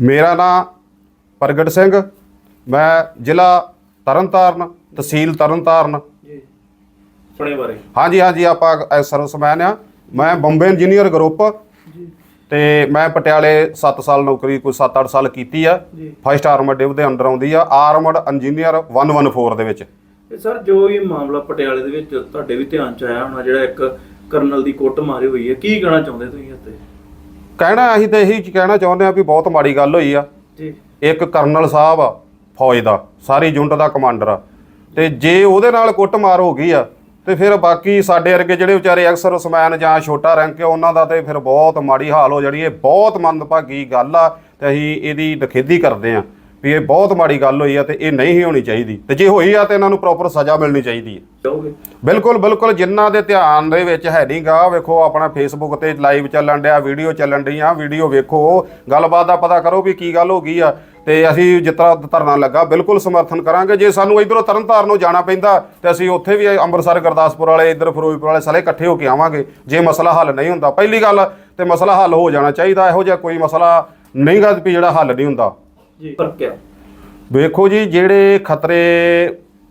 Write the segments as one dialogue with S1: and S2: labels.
S1: ਮੇਰਾ ਨਾਮ ਪ੍ਰਗਟ ਸਿੰਘ ਮੈਂ ਜ਼ਿਲ੍ਹਾ ਤਰਨਤਾਰਨ ਤਹਿਸੀਲ ਤਰਨਤਾਰਨ।
S2: ਜੀ। ਆਪਣੇ ਬਾਰੇ।
S1: ਹਾਂਜੀ ਹਾਂਜੀ ਆਪਾਂ ਸਰਵਿਸਮੈਨ ਆ। ਮੈਂ ਬੰਬੇ ਇੰਜੀਨੀਅਰ ਗਰੁੱਪ।
S2: ਜੀ।
S1: ਤੇ ਮੈਂ ਪਟਿਆਲੇ 7 ਸਾਲ ਨੌਕਰੀ ਕੋਈ 7-8 ਸਾਲ ਕੀਤੀ ਆ। ਫਸਟ ਆਰਮਡ ਡਿਵ ਦੇ ਅੰਡਰ ਆਉਂਦੀ ਆ। ਆਰਮਡ ਇੰਜੀਨੀਅਰ 114 ਦੇ ਵਿੱਚ।
S2: ਸਰ ਜੋ ਇਹ ਮਾਮਲਾ ਪਟਿਆਲੇ ਦੇ ਵਿੱਚ ਤੁਹਾਡੇ ਵੀ ਧਿਆਨ ਚ ਆਇਆ ਹੋਣਾ ਜਿਹੜਾ ਇੱਕ ਕਰਨਲ ਦੀ ਕੁੱਟ ਮਾਰੀ ਹੋਈ ਹੈ ਕੀ ਕਹਿਣਾ ਚਾਹੁੰਦੇ ਤੁਸੀਂ ਇੱਥੇ
S1: ਕਹਿਣਾ ਅਸੀਂ ਤਾਂ ਇਹੀ ਕਹਿਣਾ ਚਾਹੁੰਦੇ ਆ ਵੀ ਬਹੁਤ ਮਾੜੀ ਗੱਲ ਹੋਈ ਆ।
S2: ਜੀ।
S1: ਇੱਕ ਕਰਨਲ ਸਾਹਿਬ ਆ ਫੌਜ ਦਾ ਸਾਰੀ ਯੂਨਿਟ ਦਾ ਕਮਾਂਡਰ ਆ। ਤੇ ਜੇ ਉਹਦੇ ਨਾਲ ਕੁੱਟਮਾਰ ਹੋ ਗਈ ਆ ਤੇ ਫਿਰ ਬਾਕੀ ਸਾਡੇ ਵਰਗੇ ਜਿਹੜੇ ਵਿਚਾਰੇ ਅਕਸਰ ਸਮੈਨ ਜਾਂ ਛੋਟਾ ਰੈਂਕ ਉਹਨਾਂ ਦਾ ਤੇ ਫਿਰ ਬਹੁਤ ਮਾੜੀ ਹਾਲ ਹੋ ਜਾਣੀ ਇਹ ਬਹੁਤ ਮੰਦਭਾਗੀ ਗੱਲ ਆ ਤੇ ਅਸੀਂ ਇਹਦੀ ਨਖੇਦੀ ਕਰਦੇ ਆ ਵੀ ਇਹ ਬਹੁਤ ਮਾੜੀ ਗੱਲ ਹੋਈ ਆ ਤੇ ਇਹ ਨਹੀਂ ਹੀ ਹੋਣੀ ਚਾਹੀਦੀ। ਤੇ ਜੇ ਹੋਈ ਆ ਤੇ ਇਹਨਾਂ ਨੂੰ ਪ੍ਰੋਪਰ ਸਜ਼ਾ ਮਿਲਣੀ ਚਾਹੀਦੀ ਹੈ ਬਿਲਕੁਲ ਬਿਲਕੁਲ ਜਿਨ੍ਹਾਂ ਦੇ ਧਿਆਨ ਦੇ ਵਿੱਚ ਹੈ ਨਹੀਂਗਾ ਵੇਖੋ ਆਪਣਾ ਫੇਸਬੁੱਕ ਤੇ ਲਾਈਵ ਚੱਲਣ ਡਿਆ ਵੀਡੀਓ ਚੱਲਣ ਡਈਆਂ ਵੀਡੀਓ ਵੇਖੋ ਗੱਲਬਾਤ ਦਾ ਪਤਾ ਕਰੋ ਵੀ ਕੀ ਗੱਲ ਹੋ ਗਈ ਆ। ਤੇ ਅਸੀਂ ਜਿੱਤਰਾ ਧਰਨਾ ਲੱਗਾ ਬਿਲਕੁਲ ਸਮਰਥਨ ਕਰਾਂਗੇ। ਜੇ ਸਾਨੂੰ ਇਧਰੋਂ ਤਰਨਤਾਰਨ ਨੂੰ ਜਾਣਾ ਪੈਂਦਾ ਤੇ ਅਸੀਂ ਉੱਥੇ ਵੀ ਅੰਮ੍ਰਿਤਸਰ ਗੁਰਦਾਸਪੁਰ ਵਾਲੇ ਇਧਰ ਫਿਰੋਜ਼ਪੁਰ ਵਾਲੇ ਸਾਰੇ ਇਕੱਠੇ ਹੋ ਕੇ ਆਵਾਂਗੇ। ਜੇ ਮਸਲਾ ਹੱਲ ਨਹੀਂ ਹੁੰਦਾ ਪਹਿਲੀ ਗੱਲ ਤੇ ਮਸਲਾ ਹੱਲ ਹੋ ਜਾਣਾ ਚਾਹੀਦਾ ਇਹੋ ਜਿਹਾ ਕੋਈ ਮਸਲਾ ਨਹੀਂਗਾ ਵੀ ਜਿਹੜਾ ਹੱਲ ਨਹੀਂ ਹੁੰਦਾ।
S2: ਜੀ। ਪਰ ਕਿਆ
S1: ਵੇਖੋ ਜੀ ਜਿਹੜੇ ਖਤਰੇ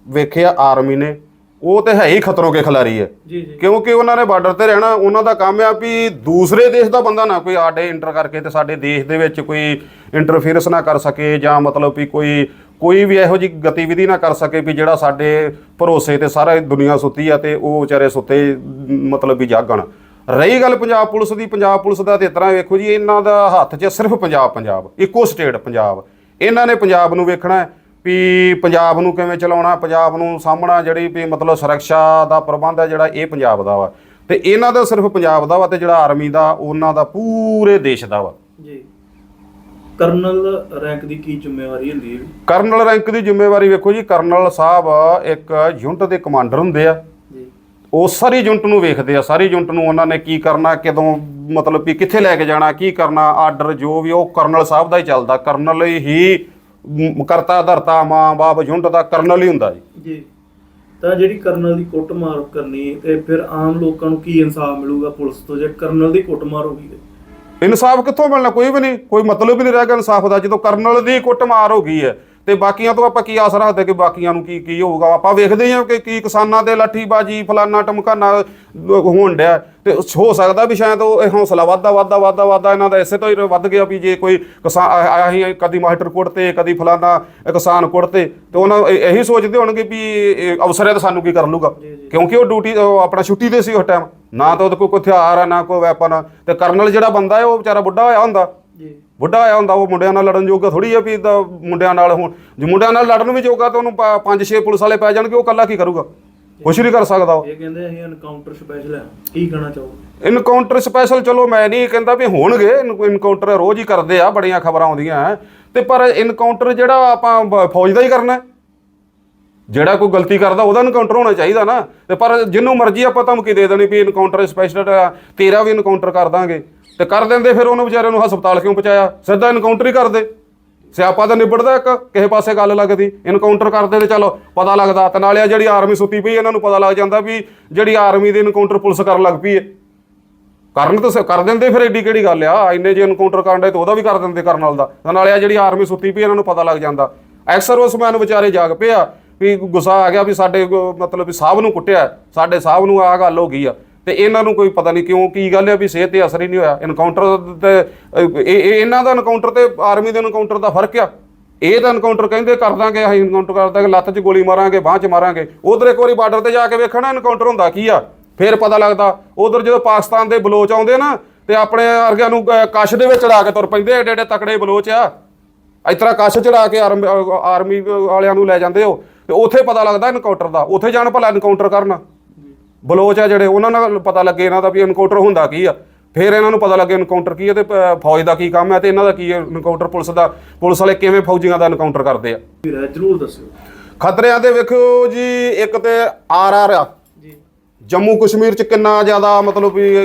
S1: ਵੇਖਿਆ ਆਰਮੀ ਨੇ ਉਹ ਤੇ ਹੈ ਹੀ ਖਤਰੋਂ ਕੇ ਖਿਲਾਰੀ ਹੈ।
S2: ਜੀ ਜੀ।
S1: ਕਿਉਂਕਿ ਉਹਨਾਂ ਨੇ ਬਾਰਡਰ ਤੇ ਰਹਿਣਾ ਉਹਨਾਂ ਦਾ ਕੰਮ ਆ ਵੀ ਦੂਸਰੇ ਦੇਸ਼ ਦਾ ਬੰਦਾ ਨਾ ਕੋਈ ਆਡੇ ਇੰਟਰ ਕਰਕੇ ਤੇ ਸਾਡੇ ਦੇਸ਼ ਦੇ ਵਿੱਚ ਕੋਈ ਇੰਟਰਫੇਰੈਂਸ ਨਾ ਕਰ ਸਕੇ ਜਾਂ ਮਤਲਬ ਵੀ ਕੋਈ ਕੋਈ ਵੀ ਇਹੋ ਜਿਹੀ ਗਤੀਵਿਧੀ ਨਾ ਕਰ ਸਕੇ ਵੀ ਜਿਹੜਾ ਸਾਡੇ ਭਰੋਸੇ ਤੇ ਸਾਰਾ ਦੁਨੀਆ ਸੁੱਤੀ ਆ ਤੇ ਉਹ ਵਿਚਾਰੇ ਸੁੱਤੇ ਮਤਲਬ ਵੀ ਜਾਗਣ। ਰਹੀ ਗੱਲ ਪੰਜਾਬ ਪੁਲਿਸ ਦੀ ਪੰਜਾਬ ਪੁਲਿਸ ਦਾ ਤੇ ਇਸ ਤਰ੍ਹਾਂ ਵੇਖੋ ਜੀ ਇਹਨਾਂ ਦਾ ਹੱਥ 'ਚ ਸਿਰਫ ਪੰਜਾਬ ਪੰਜਾਬ ਇੱਕੋ ਸਟੇਟ ਪੰਜਾਬ। ਇਹਨਾਂ ਨੇ ਪੰਜਾਬ ਨੂੰ ਵੇਖਣਾ ਹੈ ਵੀ ਪੰਜਾਬ ਨੂੰ ਕਿਵੇਂ ਚਲਾਉਣਾ ਪੰਜਾਬ ਨੂੰ ਸਾਹਮਣਾ ਜਿਹੜੀ ਵੀ ਮਤਲਬ ਸੁਰੱਖਿਆ ਦਾ ਪ੍ਰਬੰਧ ਹੈ ਜਿਹੜਾ ਇਹ ਪੰਜਾਬ ਦਾ ਵਾ। ਤੇ ਇਹਨਾਂ ਦਾ ਸਿਰਫ ਪੰਜਾਬ ਦਾ ਵਾ ਤੇ ਜਿਹੜਾ ਆਰਮੀ ਦਾ ਉਹਨਾਂ ਦਾ ਪੂਰੇ ਦੇਸ਼ ਦਾ ਵਾ।
S2: ਜੀ। ਕਰਨਲ ਰੈਂਕ ਦੀ ਕੀ ਜ਼ਿੰਮੇਵਾਰੀ ਹੁੰਦੀ ਹੈ?
S1: ਕਰਨਲ ਰੈਂਕ ਦੀ ਜ਼ਿੰਮੇਵਾਰੀ ਵੇਖੋ ਜੀ ਕਰਨਲ ਸਾਹਿਬ ਇੱਕ ਯੂਨਿਟ ਦੇ ਕਮਾਂਡਰ ਹੁੰਦੇ ਆ।
S2: ਜੀ।
S1: ਉਹ ਸਾਰੀ ਯੂਨਿਟ ਨੂੰ ਵੇਖਦੇ ਆ ਸਾਰੀ ਯੂਨਿਟ ਨੂੰ ਉਹਨਾਂ ਨੇ ਕੀ ਕਰਨਾ ਕਦੋਂ ਮਤਲਬ ਵੀ ਕਿੱਥੇ ਲੈ ਕੇ ਜਾਣਾ ਕੀ ਕਰਨਾ ਆਰਡਰ ਜੋ ਵੀ ਉਹ ਕਰਨਲ ਸਾਹਿਬ ਦਾ ਹੀ ਚੱਲਦਾ। ਕਰਨਲ ਹੀ ਕਰਤਾ ਧਰਤਾ ਮਾਂ ਬਾਪ ਯੂਨਿਟ ਦਾ ਕਰਨਲ ਹੀ ਹੁੰਦਾ ਜੀ।
S2: ਜੀ। ਤਾਂ ਜਿਹੜੀ ਕਰਨਲ ਦੀ ਕੁੱਟਮਾਰ ਕਰਨੀ ਤੇ ਫਿਰ ਆਮ ਲੋਕਾਂ ਨੂੰ ਕੀ ਇਨਸਾਫ ਮਿਲੂਗਾ ਪੁਲਿਸ ਤੋਂ? ਜੇ ਕਰਨਲ ਦੀ ਕੁੱਟਮਾਰ ਹੋ ਗਈ ਤੇ?
S1: ਇਨਸਾਫ ਕਿੱਥੋਂ ਮਿਲਣਾ? ਕੋਈ ਵੀ ਨਹੀਂ ਕੋਈ ਮਤਲਬ ਹੀ ਨਹੀਂ ਰਹਿ ਗਿਆ ਇਨਸਾਫ ਦਾ। ਜਦੋਂ ਕਰਨਲ ਦੀ ਕੁੱਟਮਾਰ ਹੋ ਗਈ ਹੈ ਤੇ ਬਾਕੀਆਂ ਤੋਂ ਆਪਾਂ ਕੀ ਆਸ ਰੱਖਦੇ ਕਿ ਬਾਕੀਆਂ ਨੂੰ ਕੀ ਕੀ ਹੋਊਗਾ? ਆਪਾਂ ਵੇਖਦੇ ਹਾਂ ਕਿ ਕੀ ਕਿਸਾਨਾਂ ਦੇ ਲਾਠੀਬਾਜੀ ਫਲਾਨਾ ਟਮਕਾਨਾ ਹੋਣ ਡਿਆ। ਤੇ ਹੋ ਸਕਦਾ ਵੀ ਸ਼ਾਇਦ ਉਹ ਇਹ ਹੌਸਲਾ ਵੱਧਦਾ ਵੱਧਦਾ ਵੱਧਦਾ ਵੱਧਦਾ ਇਹਨਾਂ ਦਾ। ਇਸੇ ਤੋਂ ਹੀ ਵੱਧ ਗਿਆ ਵੀ ਜੇ ਕੋਈ ਕਿਸਾਨ ਅਸੀਂ ਕਦੀ ਮਾਸਟਰ ਕੋਟ ਤੇ ਕਦੀ ਫਲਾਨਾ ਕਿਸਾਨ ਕੋਟ ਤੇ ਤੇ ਉਹਨਾਂ ਇਹ- ਸੋਚਦੇ ਹੋਣਗੇ ਵੀ ਇਹ ਅਫਸਰ ਹੈ ਤਾਂ ਸਾਨੂੰ ਕੀ ਕਰ ਲੂਗਾ ਕਿਉਂਕਿ ਉਹ ਡਿਊਟੀ ਆਪਣਾ ਛੁੱਟੀ ਤੇ ਸੀ ਉਸ ਟਾਈਮ ਨਾ ਤਾਂ ਉਹਦੇ ਕੋਲ ਕੋਈ ਹਥਿਆਰ ਆ ਨਾ ਕੋਈ ਵੈਪਨ। ਤੇ ਕਰਨਲ ਜਿਹੜਾ ਬੰਦਾ ਹੈ ਉਹ ਵਿਚਾਰਾ ਬੁੱਢਾ ਹੋਇਆ ਹੁੰਦਾ। ਬੁੱਢਾ ਹੋਇਆ ਹੁੰਦਾ ਉਹ ਮੁੰਡਿਆਂ ਨਾਲ ਲੜਨ ਜੋਗਾ ਥੋੜੀ ਆ ਵੀ ਮੁੰਡਿਆਂ ਨਾਲ ਹੁਣ ਜੇ ਮੁੰਡਿਆਂ ਨਾਲ ਲੜਨ ਵੀ ਜੋਗਾ ਤਾਂ ਉਹਨੂੰ ਪ- ਪੰਜ ਛੇ ਪੁਲਿਸ ਵਾਲੇ ਪੈ ਜਾਣਗੇ ਉਹ ਇਕੱਲਾ ਕੀ ਕਰੂਗਾ? ਕੁਛ ਨਹੀਂ ਕਰ ਸਕਦਾ ਉਹ।
S2: ਇਹ ਕਹਿੰਦੇ ਅਸੀਂ ਐਨਕਾਊਂਟਰ ਸਪੈਸ਼ਲ ਹੈ ਕੀ ਕਹਿਣਾ ਚਾਹੋਗੇ?
S1: ਇਨਕਾਊਂਟਰ ਸਪੈਸ਼ਲ ਚਲੋ ਮੈਂ ਨਹੀਂ ਕਹਿੰਦਾ ਵੀ ਹੋਣਗੇ ਇਨਕਾਊਂਟਰ ਰੋਜ਼ ਹੀ ਕਰਦੇ ਆ ਬੜੀਆਂ ਖਬਰਾਂ ਆਉਂਦੀਆਂ। ਤੇ ਪਰ ਇਨਕਾਊਂਟਰ ਜਿਹੜਾ ਆਪਾਂ ਫੌਜ ਦਾ ਹੀ ਕਰਨਾ। ਜਿਹੜਾ ਕੋਈ ਗਲਤੀ ਕਰਦਾ ਉਹਦਾ ਇਨਕਾਊਂਟਰ ਹੋਣਾ ਚਾਹੀਦਾ ਨਾ। ਤੇ ਪਰ ਜਿੰਨੂੰ ਮਰਜ਼ੀ ਆਪਾਂ ਧਮਕੀ ਦੇ ਦੇਣੀ ਵੀ ਇਨਕਾਊਂਟਰ ਸਪੈਸ਼ਲ ਤੇਰਾ ਵੀ ਇਨਕਾਊਂਟਰ ਕਰ ਦਾਂਗੇ। ਤੇ ਕਰ ਦਿੰਦੇ ਫਿਰ ਉਹਨੂੰ ਵਿਚਾਰੇ ਨੂੰ ਹਸਪਤਾਲ ਕਿਉਂ ਪਹੁੰਚਾਇਆ? ਸਿੱਧਾ ਇਨਕਾਊਂਟਰ ਹੀ ਕਰਦੇ ਸਿਆਪਾ ਤਾਂ ਨਿਬੜਦਾ ਇੱਕ, ਕਿਸੇ ਪਾਸੇ ਗੱਲ ਲੱਗਦੀ। ਇਨਕਾਊਂਟਰ ਕਰਦੇ ਤੇ ਚਲੋ, ਪਤਾ ਲੱਗਦਾ। ਤੇ ਨਾਲੇ ਜਿਹੜੀ ਆਰਮੀ ਸੁੱਤੀ ਪਈ, ਇਹਨਾਂ ਨੂੰ ਪਤਾ ਲੱਗ ਜਾਂਦਾ ਵੀ ਜਿਹੜੀ ਆਰਮੀ ਦੇ ਇਨਕਾਊਂਟਰ ਪੁਲਿਸ ਕਰਨ ਲੱਗ ਪਈ ਹੈ ਕਰਨ ਤਾਂ ਸ- ਕਰ ਦਿੰਦੇ ਫਿਰ ਏਡੀ ਕਿਹੜੀ ਗੱਲ ਆ? ਇੰਨੇ ਜੇ ਇਨਕਾਊਂਟਰ ਕਰਨ ਦੇ ਤਾਂ ਉਹਦਾ ਵੀ ਕਰ ਦਿੰਦੇ ਕਰਨ ਵਾਲ ਦਾ। ਤਾਂ ਨਾਲੇ ਜਿਹੜੀ ਆਰਮੀ ਸੁੱਤੀ ਪਈ, ਇਹਨਾਂ ਨੂੰ ਪਤਾ ਲੱਗ ਜਾਂਦਾ। ਐਕਸਰ ਉਸ ਮੈਨ ਵਿਚਾਰੇ ਜਾਗ ਪਿਆ ਵੀ ਗੁੱਸਾ ਆ ਗਿਆ ਵੀ ਸਾਡੇ ਮਤਲਬ ਵੀ ਸਾਹਿਬ ਨੂੰ ਕੁੱਟਿਆ। ਸਾਡੇ ਸਾਹਿਬ ਨੂੰ ਆ ਗੱਲ ਹੋ ਗਈ ਆ। ਤੇ ਇਹਨਾਂ ਨੂੰ ਕੋਈ ਪਤਾ ਨਹੀਂ ਕਿਉਂ ਕੀ ਗੱਲ ਹੈ ਵੀ ਸਿਹਤ ਤੇ ਅਸਰ ਹੀ ਨਹੀਂ ਹੋਇਆ। ਇਨਕਾਊਂਟਰ ਤੇ ਇਹ ਇਹ- ਇਹਨਾਂ ਦਾ ਇਨਕਾਊਂਟਰ ਤੇ ਆਰਮੀ ਦੇ ਇਨਕਾਊਂਟਰ ਦਾ ਫ਼ਰਕ ਆ। ਇਹ ਤਾਂ ਇਨਕਾਊਂਟਰ ਕਹਿੰਦੇ ਕਰ ਦਾਂਗੇ ਅਸੀਂ ਇਨਕਾਊਂਟਰ ਕਰ ਦਾਂਗੇ ਲੱਤ 'ਚ ਗੋਲੀ ਮਾਰਾਂਗੇ ਬਾਂਹ 'ਚ ਮਾਰਾਂਗੇ। ਉਧਰ ਇੱਕ ਵਾਰੀ ਬਾਰਡਰ ਤੇ ਜਾ ਕੇ ਵੇਖਣਾ ਇਨਕਾਊਂਟਰ ਹੁੰਦਾ ਕੀ ਆ। ਫਿਰ ਪਤਾ ਲੱਗਦਾ ਉਧਰ ਜਦੋਂ ਪਾਕਿਸਤਾਨ ਦੇ ਬਲੋਚ ਆਉਂਦੇ ਨਾ ਤੇ ਆਪਣੇ ਵਰਗਿਆਂ ਨੂੰ ਅਹ, ਕਸ਼ ਦੇ ਵਿੱਚ ਚੜਾ ਕੇ ਤੁਰ ਪੈਂਦੇ ਐਡੇ ਐਡੇ ਤਕੜੇ ਬਲੋਚ ਆ। ਇਸ ਤਰ੍ਹਾਂ ਕਸ਼ ਚੜਾ ਕੇ ਆਰਮ- ਆਰਮੀ ਵਾਲਿਆਂ ਨੂੰ ਲੈ ਜਾਂਦੇ ਹੋ ਤੇ ਉੱਥੇ ਪਤਾ ਲੱਗਦਾ ਇਨਕਾਊਂਟਰ ਦਾ। ਉੱਥੇ ਜਾਣ ਭਲਾ ਇਨਕਾਊਂਟਰ ਕਰਨ। ਬਲੋਚ ਆ ਜਿਹੜੇ ਉਹਨਾਂ ਨਾਲ ਪਤਾ ਲੱਗੇ ਇਹਨਾਂ ਦਾ ਵੀ ਇਨਕਾਊਂਟਰ ਹੁੰਦਾ ਕੀ ਆ। ਫਿਰ ਇਹਨਾਂ ਨੂੰ ਪਤਾ ਲੱਗੇ ਇਨਕਾਊਂਟਰ ਕੀ ਹੈ ਤੇ ਫੌਜ ਦਾ ਕੀ ਕੰਮ ਹੈ ਤੇ ਇਹਨਾਂ ਦਾ ਕੀ ਹੈ ਇਨਕਾਊਂਟਰ ਪੁਲਿਸ ਦਾ ਪੁਲਿਸ ਵਾਲੇ ਕਿਵੇਂ ਫੌਜੀਆਂ ਦਾ ਇਨਕਾਊਂਟਰ ਕਰਦੇ ਆ।
S2: ਜਰੂਰ ਦੱਸਿਓ।
S1: ਖਤਰਿਆਂ ਦੇ ਵੇਖੋ ਜੀ ਇੱਕ ਤੇ ਆਰ ਆਰ ਆ।
S2: ਜੀ।
S1: ਜੰਮੂ ਕਸ਼ਮੀਰ ਚ ਕਿੰਨਾ ਜ਼ਿਆਦਾ ਮਤਲਬ ਵੀ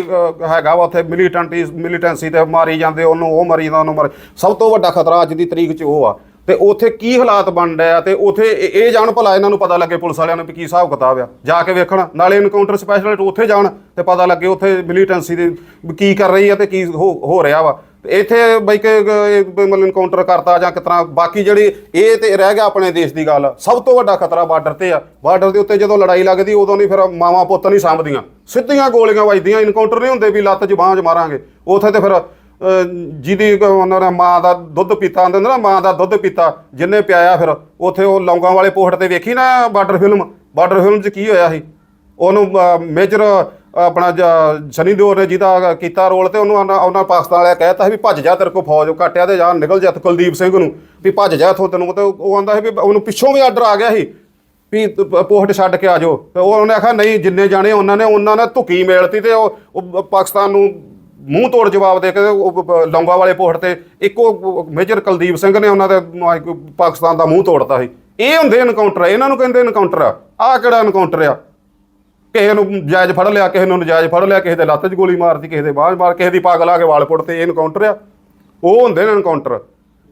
S1: ਹੈਗਾ ਵਾ ਉੱਥੇ ਮਿਲੀਟੈਂਟੀ ਮਿਲੀਟੈਂਸੀ ਤੇ ਮਾਰੀ ਜਾਂਦੇ ਉਹਨੂੰ ਉਹ ਮਰੀ ਜਾਂਦਾ ਉਹਨੂੰ ਮਰ। ਸਭ ਤੋਂ ਵੱਡਾ ਖਤਰਾ ਅੱਜ ਦੀ ਤਰੀਕ 'ਚ ਉਹ ਆ। ਤੇ ਉੱਥੇ ਕੀ ਹਾਲਾਤ ਬਣ ਰਹੇ ਆ ਤੇ ਉੱਥੇ ਇਹ ਜਾਣ ਭਲਾ ਇਹਨਾਂ ਨੂੰ ਪਤਾ ਲੱਗੇ ਪੁਲਿਸ ਵਾਲਿਆਂ ਨੂੰ ਵੀ ਕੀ ਹਿਸਾਬ ਕਿਤਾਬ ਆ। ਜਾ ਕੇ ਵੇਖਣ, ਨਾਲੇ ਇਨਕਾਊਂਟਰ ਸਪੈਸ਼ਲਿਸਟ ਉੱਥੇ ਜਾਣ ਤੇ ਪਤਾ ਲੱਗੇ ਉੱਥੇ ਮਿਲੀਟੈਂਸੀ ਦੇ ਕੀ ਕਰ ਰਹੀ ਆ ਤੇ ਕੀ ਹੋ ਰਿਹਾ ਵਾ। ਇੱਥੇ ਬਈ ਕਿ ਮਤਲਬ ਇਨਕਾਊਂਟਰ ਕਰਤਾ ਜਾਂ ਕਿਤਨਾ, ਬਾਕੀ ਜਿਹੜੀ ਇਹ ਤੇ ਰਹਿ ਗਿਆ ਆਪਣੇ ਦੇਸ਼ ਦੀ ਗੱਲ, ਸਭ ਤੋਂ ਵੱਡਾ ਖਤਰਾ ਬਾਰਡਰ ਤੇ ਆ। ਬਾਰਡਰ ਦੇ ਉੱਤੇ ਜਦੋਂ ਲੜਾਈ ਲੱਗਦੀ, ਉਦੋਂ ਨਹੀਂ ਫਿਰ ਮਾਵਾਂ ਪੁੱਤ ਨਹੀਂ ਸਾਂਭਦੀਆਂ। ਸਿੱਧੀਆਂ ਗੋਲੀਆਂ ਵੱਜਦੀਆਂ ਇਨਕਾਊਂਟਰ ਨਹੀਂ ਹੁੰਦੇ ਵੀ ਲੱਤ 'ਚ ਬਾਂਹ 'ਚ ਮਾਰਾਂਗੇ। ਉੱਥੇ ਤੇ ਫਿਰ ਜਿਹਦੀ ਕ- ਉਹਨਾਂ ਨੇ ਮਾਂ ਦਾ ਦੁੱਧ ਪੀਤਾ ਹੁੰਦੇ ਨੇ ਨਾ ਮਾਂ ਦਾ ਦੁੱਧ ਪੀਤਾ, ਜਿੰਨੇ ਪਿਆਇਆ ਫਿਰ, ਉੱਥੇ ਉਹ ਲੌਂਗਾਂ ਵਾਲੇ ਪੋਸਟ ਤੇ ਵੇਖੀ ਨਾ ਬਾਰਡਰ ਫਿਲਮ? ਬਾਰਡਰ ਫਿਲਮ 'ਚ ਕੀ ਹੋਇਆ ਸੀ? ਉਹਨੂੰ ਮੇਜਰ ਆਪਣਾ ਜ- ਸਨੀ ਦਿਓਰ ਨੇ ਜਿਹਦਾ ਕੀਤਾ ਰੋਲ ਤੇ ਉਹਨੂੰ ਉਹਨਾਂ ਉਹਨਾਂ ਪਾਕਿਸਤਾਨ ਵਾਲਿਆ ਕਹਿਤਾ ਸੀ ਵੀ ਭੱਜ ਜਾ ਤੇਰੇ ਕੋ ਫੌਜ ਘਟਿਆ ਤੇ ਜਾ, ਨਿਕਲ ਜਾ ਕੁਲਦੀਪ ਸਿੰਘ ਨੂੰ, ਵੀ ਭੱਜ ਜਾ ਇੱਥੋਂ ਤੈਨੂੰ। ਤੇ ਉਹ ਆਂਦਾ ਸੀ ਵੀ ਉਹਨੂੰ ਪਿੱਛੋਂ ਵੀ ਆਰਡਰ ਆ ਗਿਆ ਸੀ ਵੀ ਤੂੰ ਪੋਸਟ ਛੱਡ ਕੇ ਆ ਜਾਓ। ਤੇ ਉਹ ਉਹਨੇ ਆਖਿਆ, ਨਹੀਂ, ਜਿੰਨੇ ਜਾਣੇ ਉਹਨਾਂ ਨੇ ਉਹਨਾਂ ਨੇ ਧੁਕੀ ਮੇਲਤੀ ਤੇ ਉਹ ਉਹ ਪਾਕਿਸਤਾਨ ਨੂੰ ਮੂੰਹ ਤੋੜ ਜਵਾਬ ਦੇ ਕੇ ਲੌਂਗਾ ਵਾਲੇ ਪੋਸਟ ਤੇ ਇੱਕੋ ਮੇਜਰ ਕੁਲਦੀਪ ਸਿੰਘ ਨੇ ਉਹਨਾਂ ਦੇ ਪਾਕਿਸਤਾਨ ਦਾ ਮੂੰਹ ਤੋੜਤਾ ਸੀ। ਇਹ ਹੁੰਦੇ ਇਨਕਾਊਂਟਰ ਇਹਨਾਂ ਨੂੰ ਕਹਿੰਦੇ ਇਨਕਾਊਂਟਰ ਆ। ਆਹ ਕਿਹੜਾ ਇਨਕਾਊਂਟਰ ਆ? ਕਿਸੇ ਨੂੰ ਜਾਇਜ਼ ਫੜ ਲਿਆ ਕਿਸੇ ਨੂੰ ਨਜਾਇਜ਼ ਫੜ ਲਿਆ ਕਿਸੇ ਦੇ ਲੱਤ 'ਚ ਗੋਲੀ ਮਾਰਤੀ ਕਿਸੇ ਦੇ ਬਾਹ ਮਾਰ ਕਿਸੇ ਦੀ ਪਾਗਲ ਆ ਕੇ ਵਾਲ ਪੁੱਟ ਤੇ ਇਹ ਇਨਕਾਊਂਟਰ ਆ। ਉਹ ਹੁੰਦੇ ਨੇ ਇਨਕਾਊਂਟਰ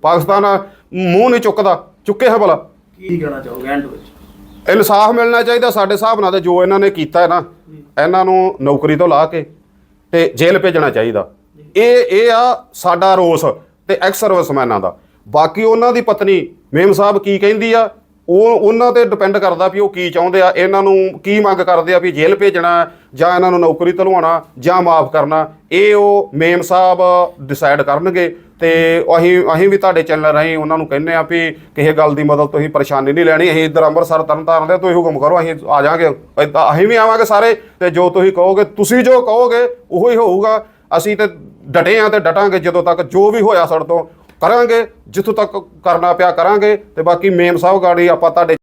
S1: ਪਾਕਿਸਤਾਨ ਮੂੰਹ ਨਹੀਂ ਚੁੱਕਦਾ। ਚੁੱਕੇ ਹੈ ਭਲਾ।
S2: ਕੀ ਕਹਿਣਾ ਚਾਹੋਗੇ ਐਂਡ ਵਿੱਚ?
S1: ਇਨਸਾਫ ਮਿਲਣਾ ਚਾਹੀਦਾ ਸਾਡੇ ਹਿਸਾਬ ਨਾਲ ਜੋ ਇਹਨਾਂ ਨੇ ਕੀਤਾ ਹੈ ਨਾ ਇਹਨਾਂ ਨੂੰ ਨੌਕਰੀ ਤੋਂ ਲਾ ਕੇ ਤੇ ਜੇਲ੍ਹ ਭੇਜਣਾ ਚਾਹੀਦਾ। ਇਹ ਇਹ ਆ ਸਾਡਾ ਰੋਸ ਤੇ ਐਕਸ ਸਰਵਿਸਮੈਨਾਂ ਦਾ। ਬਾਕੀ ਉਹਨਾਂ ਦੀ ਪਤਨੀ ਮੇਮ ਸਾਹਿਬ ਕੀ ਕਹਿੰਦੀ ਆ, ਉਹ ਉਹਨਾਂ ਤੇ ਡਿਪੈਂਡ ਕਰਦਾ ਵੀ ਉਹ ਕੀ ਚਾਹੁੰਦੇ ਆ, ਇਹਨਾਂ ਨੂੰ ਕੀ ਮੰਗ ਕਰਦੇ ਆ ਵੀ ਜੇਲ੍ਹ ਭੇਜਣਾ, ਜਾਂ ਇਹਨਾਂ ਨੂੰ ਨੌਕਰੀ ਤੋਂ ਜਾਂ ਮਾਫ ਕਰਨਾ। ਇਹ ਉਹ ਮੇਮ ਸਾਹਿਬ ਡਿਸਾਈਡ ਕਰਨਗੇ। ਤੇ ਅਸੀਂ ਅਸੀਂ ਵੀ ਤੁਹਾਡੇ ਚੈਨਲ ਰਾਹੀਂ ਉਹਨਾਂ ਨੂੰ ਕਹਿੰਦੇ ਆ ਵੀ ਕਿਸੇ ਗੱਲ ਦੀ ਮਦਦ ਤੁਸੀਂ ਪਰੇਸ਼ਾਨੀ ਨਹੀਂ ਲੈਣੀ, ਅਸੀਂ ਇੱਧਰ ਅੰਮ੍ਰਿਤਸਰ ਤਰਨਤਾਰਨ ਦੇ ਤੁਸੀਂ ਹੁਕਮ ਕਰੋ, ਅਸੀਂ ਆ ਜਾਾਂਗੇ ਅਸੀਂ ਵੀ ਆਵਾਂਗੇ ਸਾਰੇ ਤੇ ਜੋ ਤੁਸੀਂ ਕਹੋਗੇ, ਤੁਸੀਂ ਜੋ ਕਹੋਗੇ, ਉਹੀ ਹੋਊਗਾ। ਅਸੀਂ ਤੇ ਡਟੇ ਆ ਤੇ ਡਟਾਂਗੇ ਜਦੋਂ ਤੱਕ ਜੋ ਵੀ ਹੋਇਆ ਸਾਡੇ ਤੋਂ ਕਰਾਂਗੇ, ਜਿੱਥੋਂ ਤੱਕ ਕਰਨਾ ਪਿਆ ਕਰਾਂਗੇ ਤੇ ਬਾਕੀ ਮੇਮ ਸਾਹਿਬ ਗਾੜੀ ਆਪਾਂ ਤੁਹਾਡੇ